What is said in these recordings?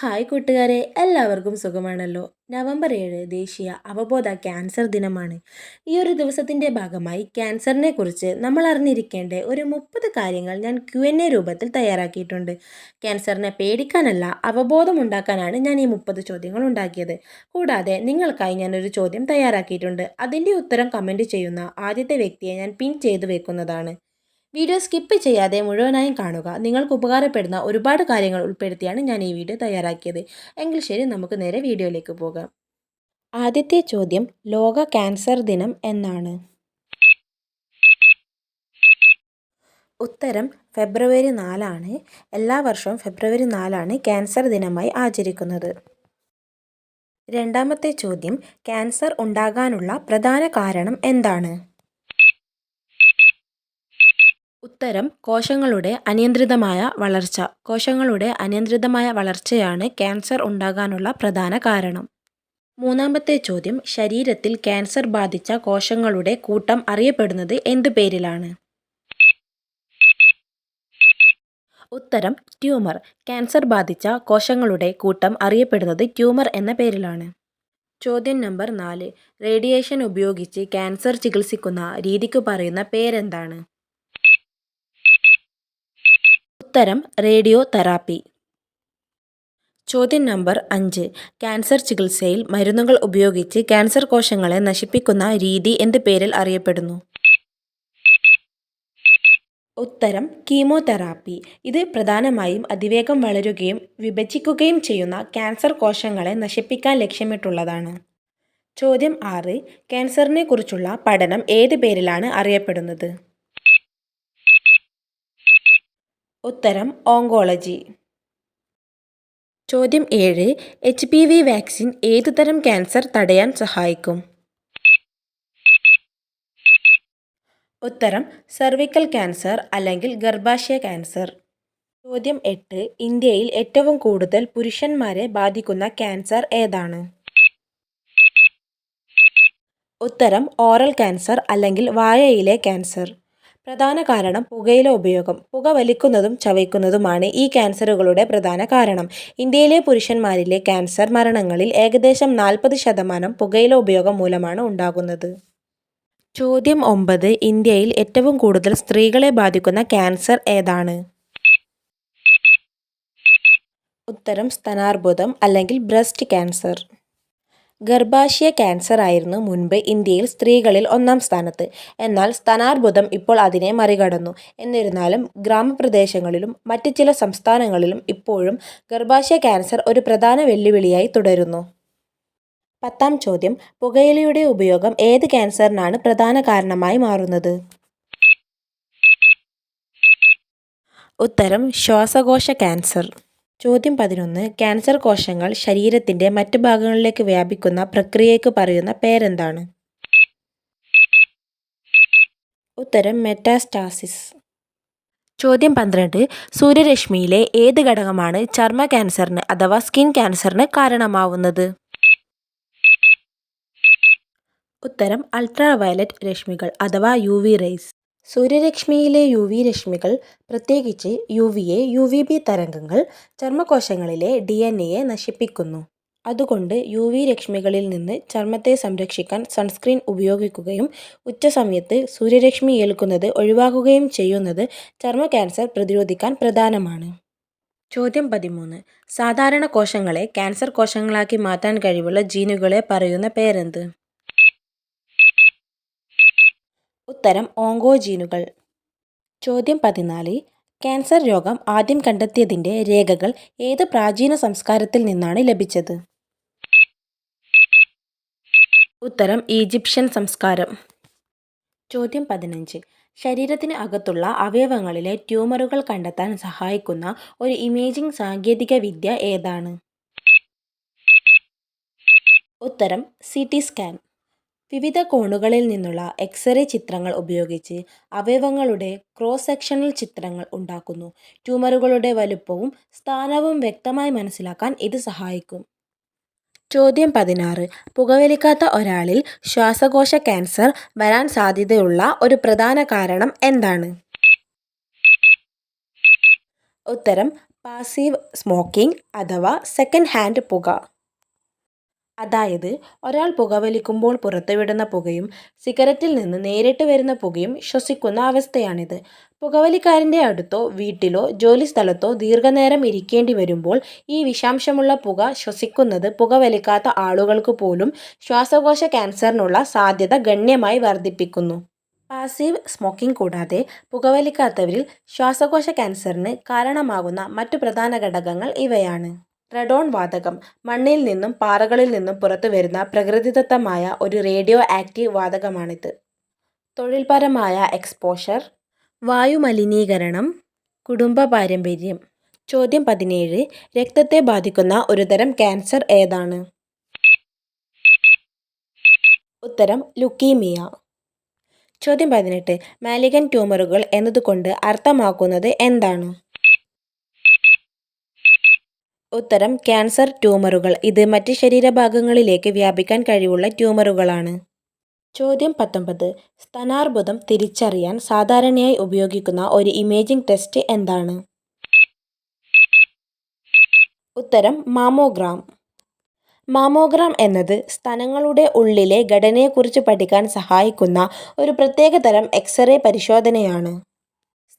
Hi കൂട്ടുകാരെ എല്ലാവർക്കും സുഖമാണല്ലോ. നവംബർ ഏഴ് ദേശീയ അവബോധ ക്യാൻസർ ദിനമാണ്. ഈ ഒരു ദിവസത്തിന്റെ ഭാഗമായി ക്യാൻസറിനെ കുറിച്ച് നമ്മൾ അറിഞ്ഞിരിക്കേണ്ട ഒരു മുപ്പത് കാര്യങ്ങൾ ഞാൻ ക്യു എൻ എ രൂപത്തിൽ തയ്യാറാക്കിയിട്ടുണ്ട്. ക്യാൻസറിനെ പേടിക്കാനല്ല അവബോധം ഉണ്ടാക്കാനാണ് ഞാൻ ഈ മുപ്പത് ചോദ്യങ്ങൾ ഉണ്ടാക്കിയത്. കൂടാതെ നിങ്ങൾക്കായി ഞാനൊരു ചോദ്യം തയ്യാറാക്കിയിട്ടുണ്ട്. അതിന്റെ ഉത്തരം കമന്റ് ചെയ്യുന്ന ആദ്യത്തെ വ്യക്തിയെ ഞാൻ പിൻ ചെയ്തു വെക്കുന്നതാണ്. വീഡിയോ സ്കിപ്പ് ചെയ്യാതെ മുഴുവനായും കാണുക. നിങ്ങൾക്ക് ഉപകാരപ്പെടുന്ന ഒരുപാട് കാര്യങ്ങൾ ഉൾപ്പെടുത്തിയാണ് ഞാൻ ഈ വീഡിയോ തയ്യാറാക്കിയത്. എങ്കിൽ ശരി നമുക്ക് നേരെ വീഡിയോയിലേക്ക് പോകാം. ആദ്യത്തെ ചോദ്യം ലോക ക്യാൻസർ ദിനം എന്നാണ്. ഉത്തരം ഫെബ്രുവരി നാലാണ്. എല്ലാ വർഷവും ഫെബ്രുവരി നാലാണ് ക്യാൻസർ ദിനമായി ആചരിക്കുന്നത്. രണ്ടാമത്തെ ചോദ്യം ക്യാൻസർ ഉണ്ടാകാനുള്ള പ്രധാന കാരണം എന്താണ്? ഉത്തരം കോശങ്ങളുടെ അനിയന്ത്രിതമായ വളർച്ച. കോശങ്ങളുടെ അനിയന്ത്രിതമായ വളർച്ചയാണ് ക്യാൻസർ ഉണ്ടാകാനുള്ള പ്രധാന കാരണം. മൂന്നാമത്തെ ചോദ്യം ശരീരത്തിൽ ക്യാൻസർ ബാധിച്ച കോശങ്ങളുടെ കൂട്ടം അറിയപ്പെടുന്നത് എന്തു പേരിലാണ്? ഉത്തരം ട്യൂമർ. ക്യാൻസർ ബാധിച്ച കോശങ്ങളുടെ കൂട്ടം അറിയപ്പെടുന്നത് ട്യൂമർ എന്ന പേരിലാണ്. ചോദ്യം നമ്പർ നാല് റേഡിയേഷൻ ഉപയോഗിച്ച് ക്യാൻസർ ചികിത്സിക്കുന്ന രീതിക്ക് പറയുന്ന പേരെന്താണ്? ഉത്തരം റേഡിയോ തെറാപ്പി ചോദ്യം നമ്പർ അഞ്ച്. ക്യാൻസർ ചികിത്സയിൽ മരുന്നുകൾ ഉപയോഗിച്ച് ക്യാൻസർ കോശങ്ങളെ നശിപ്പിക്കുന്ന രീതി എന്ത് പേരിൽ അറിയപ്പെടുന്നു? ഉത്തരം കീമോതെറാപ്പി. ഇത് പ്രധാനമായും അതിവേഗം വളരുകയും വിഭജിക്കുകയും ചെയ്യുന്ന ക്യാൻസർ കോശങ്ങളെ നശിപ്പിക്കാൻ ലക്ഷ്യമിട്ടുള്ളതാണ്. ചോദ്യം ആറ്. ക്യാൻസറിനെ കുറിച്ചുള്ള പഠനം ഏത് പേരിലാണ് അറിയപ്പെടുന്നത്? ഉത്തരം ഓങ്കോളജി. ചോദ്യം ഏഴ് എച്ച് പി വി വാക്സിൻ ഏതുതരം ക്യാൻസർ തടയാൻ സഹായിക്കും? ഉത്തരം സെർവിക്കൽ ക്യാൻസർ അല്ലെങ്കിൽ ഗർഭാശയ ക്യാൻസർ. ചോദ്യം എട്ട് ഇന്ത്യയിൽ ഏറ്റവും കൂടുതൽ പുരുഷന്മാരെ ബാധിക്കുന്ന ക്യാൻസർ ഏതാണ്? ഉത്തരം ഓറൽ ക്യാൻസർ അല്ലെങ്കിൽ വായയിലെ ക്യാൻസർ. പ്രധാന കാരണം പുകയില ഉപയോഗം. പുക വലിക്കുന്നതും ചവയ്ക്കുന്നതുമാണ് ഈ ക്യാൻസറുകളുടെ പ്രധാന കാരണം. ഇന്ത്യയിലെ പുരുഷന്മാരിലെ ക്യാൻസർ മരണങ്ങളിൽ ഏകദേശം നാൽപ്പത് ശതമാനം പുകയില ഉപയോഗം മൂലമാണ് ഉണ്ടാകുന്നത്. ചോദ്യം ഒമ്പത്. ഇന്ത്യയിൽ ഏറ്റവും കൂടുതൽ സ്ത്രീകളെ ബാധിക്കുന്ന ക്യാൻസർ ഏതാണ്? ഉത്തരം സ്തനാർബുദം അല്ലെങ്കിൽ ബ്രസ്റ്റ് ക്യാൻസർ. ഗർഭാശയ ക്യാൻസർ ആയിരുന്നു മുൻപ് ഇന്ത്യയിൽ സ്ത്രീകളിൽ ഒന്നാം സ്ഥാനത്ത്. എന്നാൽ സ്തനാർബുദം ഇപ്പോൾ അതിനെ മറികടന്നു. എന്നിരുന്നാലും ഗ്രാമപ്രദേശങ്ങളിലും മറ്റ് ചില സംസ്ഥാനങ്ങളിലും ഇപ്പോഴും ഗർഭാശയ ക്യാൻസർ ഒരു പ്രധാന വെല്ലുവിളിയായി തുടരുന്നു. പത്താം ചോദ്യം പുകയിലയുടെ ഉപയോഗം ഏത് ക്യാൻസറിനാണ് പ്രധാന കാരണമായി മാറുന്നത്? ഉത്തരം ശ്വാസകോശ ക്യാൻസർ. ചോദ്യം പതിനൊന്ന്. ക്യാൻസർ കോശങ്ങൾ ശരീരത്തിന്റെ മറ്റ് ഭാഗങ്ങളിലേക്ക് വ്യാപിക്കുന്ന പ്രക്രിയയ്ക്ക് പറയുന്ന പേരെന്താണ്? ഉത്തരം മെറ്റാസ്റ്റാസിസ്. ചോദ്യം പന്ത്രണ്ട്. സൂര്യരശ്മിയിലെ ഏത് ഘടകമാണ് ചർമ്മ ക്യാൻസറിന് അഥവാ സ്കിൻ ക്യാൻസറിന് കാരണമാവുന്നത്? ഉത്തരം അൾട്രാവയലറ്റ് രശ്മികൾ അഥവാ യു വി റേസ്. സൂര്യരശ്മിയിലെ യു വി രശ്മികൾ പ്രത്യേകിച്ച് U V A U V B തരംഗങ്ങൾ ചർമ്മകോശങ്ങളിലെ ഡി എൻ എയെ നശിപ്പിക്കുന്നു. അതുകൊണ്ട് യു വി രശ്മികളിൽ നിന്ന് ചർമ്മത്തെ സംരക്ഷിക്കാൻ സൺസ്ക്രീൻ ഉപയോഗിക്കുകയും ഉച്ചസമയത്ത് സൂര്യരശ്മി ഏൽക്കുന്നത് ഒഴിവാക്കുകയും ചെയ്യുന്നത് ചർമ്മ ക്യാൻസർ പ്രതിരോധിക്കാൻ പ്രധാനമാണ്. ചോദ്യം പതിമൂന്ന്. സാധാരണ കോശങ്ങളെ ക്യാൻസർ കോശങ്ങളാക്കി മാറ്റാൻ കഴിവുള്ള ജീനുകളെ പറയുന്ന പേരെന്ത്? ഉത്തരം ഓങ്കോജീനുകൾ. ചോദ്യം പതിനാല്. ക്യാൻസർ രോഗം ആദ്യം കണ്ടെത്തിയതിന്റെ രേഖകൾ ഏത് പ്രാചീന സംസ്കാരത്തിൽ നിന്നാണ് ലഭിച്ചത്? ഉത്തരം ഈജിപ്ഷ്യൻ സംസ്കാരം. ചോദ്യം പതിനഞ്ച്. ശരീരത്തിന് അകത്തുള്ള അവയവങ്ങളിലെ ട്യൂമറുകൾ കണ്ടെത്താൻ സഹായിക്കുന്ന ഒരു ഇമേജിംഗ് സാങ്കേതിക വിദ്യ ഏതാണ്? ഉത്തരം സി ടി സ്കാൻ. വിവിധ കോണുകളിൽ നിന്നുള്ള എക്സ്റേ ചിത്രങ്ങൾ ഉപയോഗിച്ച് അവയവങ്ങളുടെ ക്രോസ് സെക്ഷണൽ ചിത്രങ്ങൾ ഉണ്ടാക്കുന്നു. ട്യൂമറുകളുടെ വലുപ്പവും സ്ഥാനവും വ്യക്തമായി മനസ്സിലാക്കാൻ ഇത് സഹായിക്കും. ചോദ്യം പതിനാറ്. പുകവലിക്കാത്ത ഒരാളിൽ ശ്വാസകോശ ക്യാൻസർ വരാൻ സാധ്യതയുള്ള ഒരു പ്രധാന കാരണം എന്താണ്? ഉത്തരം പാസീവ് സ്മോക്കിംഗ് അഥവാ സെക്കൻഡ് ഹാൻഡ് പുക. അതായത് ഒരാൾ പുകവലിക്കുമ്പോൾ പുറത്തുവിടുന്ന പുകയും സിഗരറ്റിൽ നിന്ന് നേരിട്ട് വരുന്ന പുകയും ശ്വസിക്കുന്ന അവസ്ഥയാണിത്. പുകവലിക്കാരന്റെ അടുത്തോ വീട്ടിലോ ജോലിസ്ഥലത്തോ ദീർഘനേരം ഇരിക്കേണ്ടി വരുമ്പോൾ ഈ വിഷാംശമുള്ള പുക ശ്വസിക്കുന്നത് പുകവലിക്കാത്ത ആളുകൾക്ക് പോലും ശ്വാസകോശ ക്യാൻസറിനുള്ള സാധ്യത ഗണ്യമായി വർദ്ധിപ്പിക്കുന്നു. പാസീവ് സ്മോക്കിംഗ് കൂടാതെ പുകവലിക്കാത്തവരിൽ ശ്വാസകോശ ക്യാൻസറിന് കാരണമാകുന്ന മറ്റു പ്രധാന ഘടകങ്ങൾ ഇവയാണ്. റഡോൺ വാതകം. മണ്ണിൽ നിന്നും പാറകളിൽ നിന്നും പുറത്തു വരുന്ന പ്രകൃതിദത്തമായ ഒരു റേഡിയോ ആക്റ്റീവ് വാതകമാണിത്. തൊഴിൽപരമായ എക്സ്പോഷർ വായുമലിനീകരണം കുടുംബ പാരമ്പര്യം. ചോദ്യം പതിനേഴ് രക്തത്തെ ബാധിക്കുന്ന ഒരുതരം ക്യാൻസർ ഏതാണ്? ഉത്തരം ലുക്കീമിയ. ചോദ്യം പതിനെട്ട് മാലിഗൻ ട്യൂമറുകൾ എന്നതുകൊണ്ട് അർത്ഥമാക്കുന്നത് എന്താണ്? ഉത്തരം ക്യാൻസർ ട്യൂമറുകൾ. ഇത് മറ്റ് ശരീരഭാഗങ്ങളിലേക്ക് വ്യാപിക്കാൻ കഴിവുള്ള ട്യൂമറുകളാണ്. ചോദ്യം പത്തൊമ്പത്. സ്തനാർബുദം തിരിച്ചറിയാൻ സാധാരണയായി ഉപയോഗിക്കുന്ന ഒരു ഇമേജിംഗ് ടെസ്റ്റ് എന്താണ്? ഉത്തരം മാമോഗ്രാം. മാമോഗ്രാം എന്നത് സ്തനങ്ങളുടെ ഉള്ളിലെ ഘടനയെക്കുറിച്ച് പഠിക്കാൻ സഹായിക്കുന്ന ഒരു പ്രത്യേകതരം എക്സ്റേ പരിശോധനയാണ്.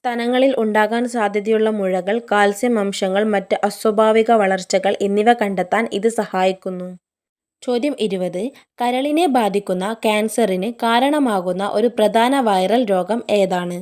സ്തനങ്ങളിൽ ഉണ്ടാകാൻ സാധ്യതയുള്ള മുഴകൾ കാൽസ്യം അംശങ്ങൾ മറ്റ് അസ്വാഭാവിക വളർച്ചകൾ എന്നിവ കണ്ടെത്താൻ ഇത് സഹായിക്കുന്നു. ചോദ്യം ഇരുപത്. കരളിനെ ബാധിക്കുന്ന ക്യാൻസറിന് കാരണമാകുന്ന ഒരു പ്രധാന വൈറൽ രോഗം ഏതാണ്?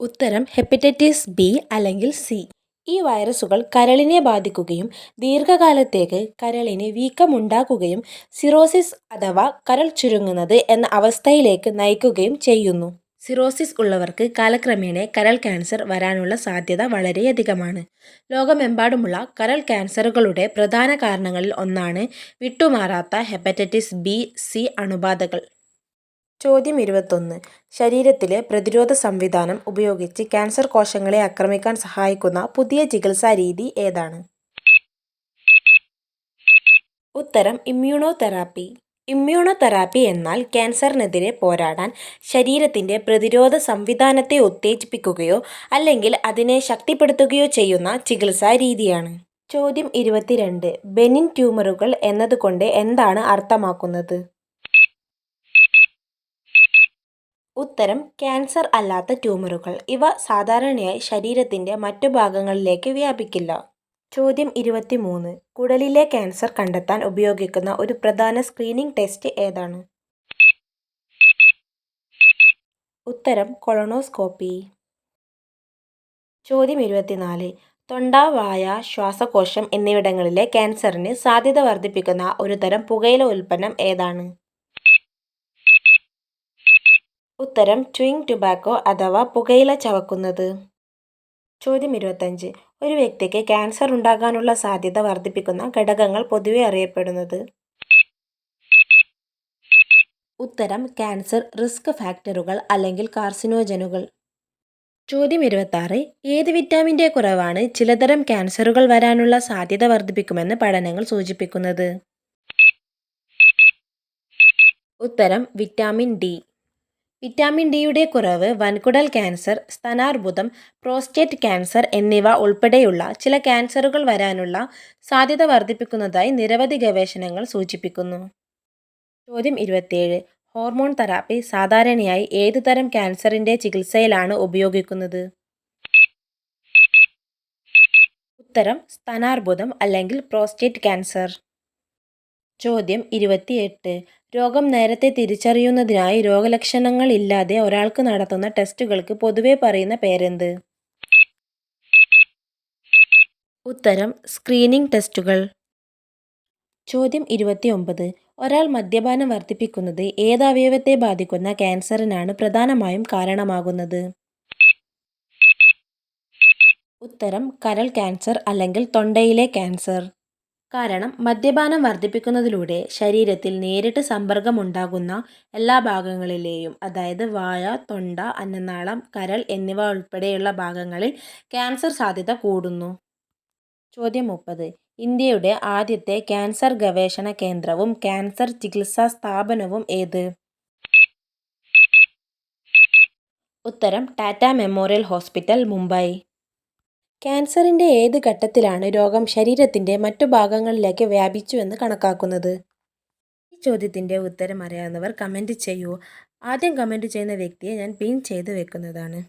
ഉത്തരം ഹെപ്പറ്റൈറ്റിസ് ബി അല്ലെങ്കിൽ സി ഈ വൈറസുകൾ കരളിനെ ബാധിക്കുകയും ദീർഘകാലത്തേക്ക് കരളിന് വീക്കമുണ്ടാക്കുകയും സിറോസിസ് അഥവാ കരൾ ചുരുങ്ങുന്നത് എന്ന അവസ്ഥയിലേക്ക് നയിക്കുകയും ചെയ്യുന്നു. സിറോസിസ് ഉള്ളവർക്ക് കാലക്രമേണ കരൾ ക്യാൻസർ വരാനുള്ള സാധ്യത വളരെയധികമാണ്. ലോകമെമ്പാടുമുള്ള കരൾ ക്യാൻസറുകളുടെ പ്രധാന കാരണങ്ങളിൽ ഒന്നാണ് വിട്ടുമാറാത്ത ഹെപ്പറ്റൈറ്റിസ് ബി സി അണുബാധകൾ. ചോദ്യം ഇരുപത്തൊന്ന്. ശരീരത്തിലെ പ്രതിരോധ സംവിധാനം ഉപയോഗിച്ച് ക്യാൻസർ കോശങ്ങളെ ആക്രമിക്കാൻ സഹായിക്കുന്ന പുതിയ ചികിത്സാ രീതി ഏതാണ്? ഉത്തരം ഇമ്മ്യൂണോതെറാപ്പി എന്നാൽ ക്യാൻസറിനെതിരെ പോരാടാൻ ശരീരത്തിന്റെ പ്രതിരോധ സംവിധാനത്തെ ഉത്തേജിപ്പിക്കുകയോ അല്ലെങ്കിൽ അതിനെ ശക്തിപ്പെടുത്തുകയോ ചെയ്യുന്ന ചികിത്സാ രീതിയാണ്. ചോദ്യം ഇരുപത്തിരണ്ട്. ബെനിൻ ട്യൂമറുകൾ എന്നതുകൊണ്ട് എന്താണ് അർത്ഥമാക്കുന്നത്? ഉത്തരം ക്യാൻസർ അല്ലാത്ത ട്യൂമറുകൾ. ഇവ സാധാരണയായി ശരീരത്തിന്റെ മറ്റു ഭാഗങ്ങളിലേക്ക് വ്യാപിക്കില്ല. ചോദ്യം ഇരുപത്തിമൂന്ന്. കുടലിലെ ക്യാൻസർ കണ്ടെത്താൻ ഉപയോഗിക്കുന്ന ഒരു പ്രധാന സ്ക്രീനിംഗ് ടെസ്റ്റ് ഏതാണ്? ഉത്തരം കൊളോണോസ്കോപ്പി. ചോദ്യം ഇരുപത്തിനാല്. തൊണ്ട വായ ശ്വാസകോശം എന്നിവിടങ്ങളിലെ ക്യാൻസറിന് സാധ്യത വർദ്ധിപ്പിക്കുന്ന ഒരു തരം പുകയില ഉൽപ്പന്നം ഏതാണ്? ഉത്തരം ട്വിങ് ടുബാക്കോ അഥവാ പുകയില ചവക്കുന്നത്. ചോദ്യം ഇരുപത്തഞ്ച് ഒരു വ്യക്തിക്ക് ക്യാൻസർ ഉണ്ടാകാനുള്ള സാധ്യത വർദ്ധിപ്പിക്കുന്ന ഘടകങ്ങൾ പൊതുവെ അറിയപ്പെടുന്നത്. ഉത്തരം ക്യാൻസർ റിസ്ക് ഫാക്ടറുകൾ അല്ലെങ്കിൽ കാർസിനോജനുകൾ ചോദ്യം ഇരുപത്താറ് ഏത് വിറ്റാമിന്റെ കുറവാണ് ചിലതരം ക്യാൻസറുകൾ വരാനുള്ള സാധ്യത വർദ്ധിപ്പിക്കുമെന്ന് പഠനങ്ങൾ സൂചിപ്പിക്കുന്നത്? ഉത്തരം വിറ്റാമിൻ ഡി വിറ്റാമിൻ ഡിയുടെ കുറവ് വൻകുടൽ ക്യാൻസർ സ്തനാർബുദം പ്രോസ്റ്റേറ്റ് ക്യാൻസർ എന്നിവ ഉൾപ്പെടെയുള്ള ചില ക്യാൻസറുകൾ വരാനുള്ള സാധ്യത വർദ്ധിപ്പിക്കുന്നതായി നിരവധി ഗവേഷണങ്ങൾ സൂചിപ്പിക്കുന്നു. ചോദ്യം ഇരുപത്തിയേഴ്. ഹോർമോൺ തെറാപ്പി സാധാരണയായി ഏതു തരം ക്യാൻസറിന്റെ ചികിത്സയിലാണ് ഉപയോഗിക്കുന്നത്? ഉത്തരം സ്തനാർബുദം അല്ലെങ്കിൽ പ്രോസ്റ്റേറ്റ് ക്യാൻസർ. ചോദ്യം ഇരുപത്തിയെട്ട്. രോഗം നേരത്തെ തിരിച്ചറിയുന്നതിനായി രോഗലക്ഷണങ്ങൾ ഇല്ലാതെ ഒരാൾക്ക് നടത്തുന്ന ടെസ്റ്റുകൾക്ക് പൊതുവെ പറയുന്ന പേരെന്ത്? ഉത്തരം സ്ക്രീനിംഗ് ടെസ്റ്റുകൾ. ചോദ്യം ഇരുപത്തിയൊമ്പത്. ഒരാൾ മദ്യപാനം വർദ്ധിപ്പിക്കുന്നത് ഏത് അവയവത്തെ ബാധിക്കുന്ന ക്യാൻസറിനാണ് പ്രധാനമായും കാരണമാകുന്നത്? ഉത്തരം കരൾ ക്യാൻസർ അല്ലെങ്കിൽ തൊണ്ടയിലെ ക്യാൻസർ. കാരണം മദ്യപാനം വർദ്ധിപ്പിക്കുന്നതിലൂടെ ശരീരത്തിൽ നേരിട്ട് സമ്പർക്കമുണ്ടാകുന്ന എല്ലാ ഭാഗങ്ങളിലെയും അതായത് വായ തൊണ്ട അന്നനാളം കരൾ എന്നിവ ഉൾപ്പെടെയുള്ള ഭാഗങ്ങളിൽ ക്യാൻസർ സാധ്യത കൂടുന്നു. ചോദ്യം മുപ്പത്. ഇന്ത്യയുടെ ആദ്യത്തെ ക്യാൻസർ ഗവേഷണ കേന്ദ്രവും ക്യാൻസർ ചികിത്സാ സ്ഥാപനവും ഏത്? ഉത്തരം ടാറ്റ മെമ്മോറിയൽ ഹോസ്പിറ്റൽ മുംബൈ. ക്യാൻസറിന്റെ ഏത് ഘട്ടത്തിലാണ് രോഗം ശരീരത്തിന്റെ മറ്റു ഭാഗങ്ങളിലേക്ക് വ്യാപിച്ചു എന്ന് കണക്കാക്കുന്നത്? ഈ ചോദ്യത്തിന്റെ ഉത്തരം അറിയാവുന്നവർ കമന്റ് ചെയ്യൂ. ആദ്യം കമന്റ് ചെയ്യുന്ന വ്യക്തിയെ ഞാൻ പിൻ ചെയ്ത് വെക്കുന്നതാണ്.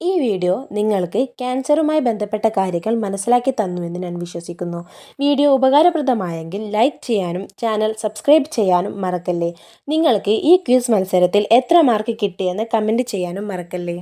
ഈ വീഡിയോ നിങ്ങൾക്ക് ക്യാൻസറുമായി ബന്ധപ്പെട്ട കാര്യങ്ങൾ മനസ്സിലാക്കി തന്നുവെന്ന് ഞാൻ വിശ്വസിക്കുന്നു. വീഡിയോ ഉപകാരപ്രദമായെങ്കിൽ ലൈക്ക് ചെയ്യാനും ചാനൽ സബ്സ്ക്രൈബ് ചെയ്യാനും മറക്കല്ലേ? നിങ്ങൾക്ക് ഈ ക്വിസ് മത്സരത്തിൽ എത്ര മാർക്ക് കിട്ടിയെന്ന് കമന്റ് ചെയ്യാനും മറക്കല്ലേ?